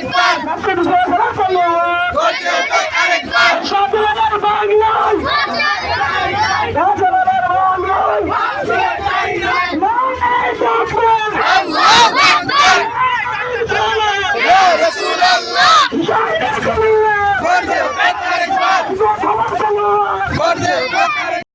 Vamos